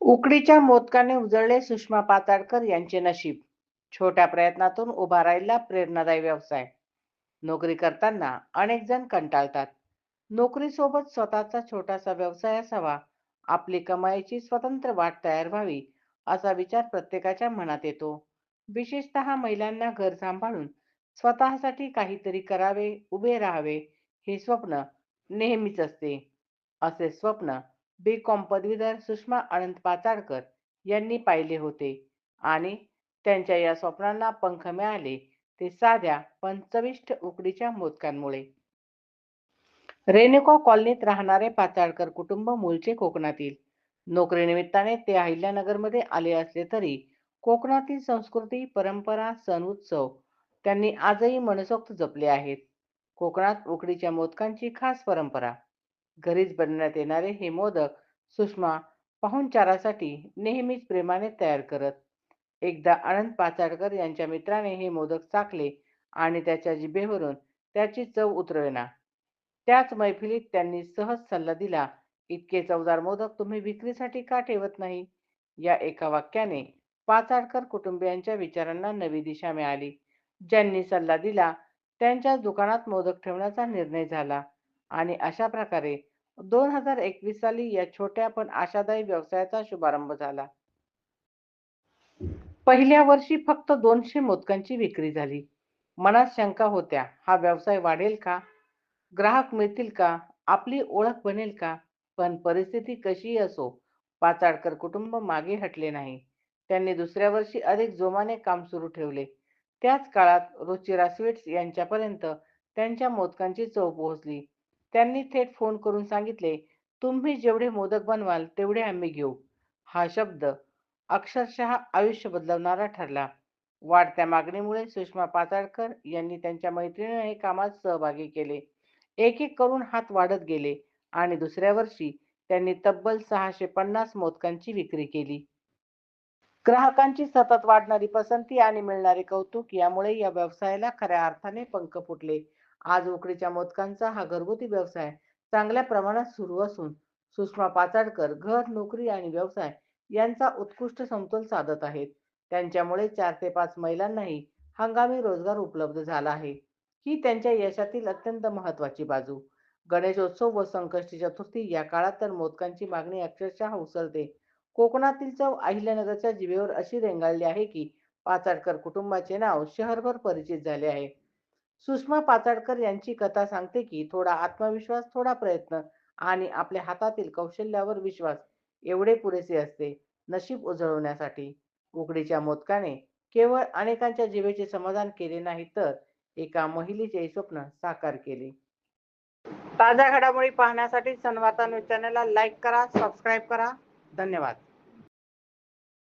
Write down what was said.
उकडीच्या मोदकाने उजळले सुषमा पाताळकर यांचे नशीब. छोट्या प्रयत्नातून उभा राहिला प्रेरणादायी व्यवसाय. नोकरी करताना अनेक जण कंटाळतात. नोकरीसोबत स्वतःचा छोटासा व्यवसाय असावा. आपली कमाईची स्वतंत्र वाट तयार व्हावी असा विचार प्रत्येकाच्या मनात येतो. विशेषतः महिलांना घर सांभाळून स्वतःसाठी काहीतरी करावे उभे राहावे हे स्वप्न नेहमीच असते. असे स्वप्न बी कॉम पदवीधर सुषमा अनंत पाचाडकर यांनी पाहिले होते. आणि त्यांच्या या स्वप्नांना पंख मिळाले ते साध्या पण चविष्ट उकडीच्या मोदकांमुळे. रेणुका कॉलनीत राहणारे पाचाळकर कुटुंब मूळचे कोकणातील. नोकरीनिमित्ताने ते अहिल्यानगरमध्ये आले असले तरी कोकणातील संस्कृती परंपरा सण उत्सव त्यांनी आजही मनसोक्त जपले आहेत. कोकणात उकडीच्या मोदकांची खास परंपरा घरीच बनवण्यात येणारे हे मोदक सुषमा पाहुणचारासाठी नेहमीच प्रेमाने तयार करत. एकदा आनंद पाचाडकर यांच्या मित्राने हे मोदक चाकले आणि त्याच्या जिभेवरून त्याची चव उतरवेना. त्याच मैफिलीत त्यांनी सहज सल्ला दिला इतके चवदार मोदक तुम्ही विक्रीसाठी का ठेवत नाही? या एका वाक्याने पाचाडकर कुटुंबियांच्या विचारांना नवी दिशा मिळाली. ज्यांनी सल्ला दिला त्यांच्या दुकानात मोदक ठेवण्याचा निर्णय झाला. आणि अशा प्रकारे दोन हजार एकवीस साली या छोट्या पण आशादायी व्यवसायाचा शुभारंभ झाला. पहिल्या वर्षी फक्त दोनशे मोदकांची विक्री झाली. मनात शंका होत्या हा व्यवसाय वाढेल का? ग्राहक मिळतील का? आपली ओळख बनेल का? पण परिस्थिती कशीही असो पाचाडकर कुटुंब मागे हटले नाही. त्यांनी दुसऱ्या वर्षी अधिक जोमाने काम सुरू ठेवले. त्याच काळात रुचिरा स्वीट्स यांच्यापर्यंत त्यांच्या मोदकांची चव पोहोचली. त्यांनी थेट फोन करून सांगितले तुम्ही जेवढे मोदक बनवाल तेवढे आम्ही घेऊ. हा शब्द अक्षरशः आयुष्य बदलवणारा ठरला. वाढत्या मागणीमुळे सुषमा पाताळकर यांनी त्यांच्या मैत्रिणीने हे कामात सहभागी केले. एक एक करून हात वाढत गेले आणि दुसऱ्या वर्षी त्यांनी तब्बल सहाशे पन्नास मोदकांची विक्री केली. ग्राहकांची सतत वाढणारी पसंती आणि मिळणारे कौतुक यामुळे या व्यवसायाला खऱ्या अर्थाने पंख फुटले. आज उकडीच्या मोदकांचा हा घरगुती व्यवसाय चांगल्या प्रमाणात सुरू असून सुषमा पाचाडकर घर नोकरी आणि व्यवसाय यांचा उत्कृष्ट समतोल साधत आहेत. त्यांच्यामुळे चार ते पाच महिलांनाही हंगामी रोजगार उपलब्ध झाला आहे. ही त्यांच्या यशातील अत्यंत महत्वाची बाजू. गणेशोत्सव व संकष्टी चतुर्थी या काळात तर मोदकांची मागणी अक्षरशः उसळते. कोकणातील चव अहिल्यानगरच्या जिभेवर अशी रेंगाळली आहे की पाचाडकर कुटुंबाचे नाव शहरभर परिचित झाले आहे. सुषमा पाचाडकर यांची कथा सांगते की थोडा आत्मविश्वास थोडा प्रयत्न आणि आपल्या हातातील कौशल्यावर विश्वास एवढे पुरेसे असते नशीब उजळवण्यासाठी. उकडीच्या मोदकाने केवळ अनेकांच्या जीवेचे समाधान केले नाही तर एका महिलेचे स्वप्न साकार केले. ताज्या घडामोडी पाहण्यासाठी सनवाता न्यूज चॅनलला लाईक करा सबस्क्राईब करा. धन्यवाद.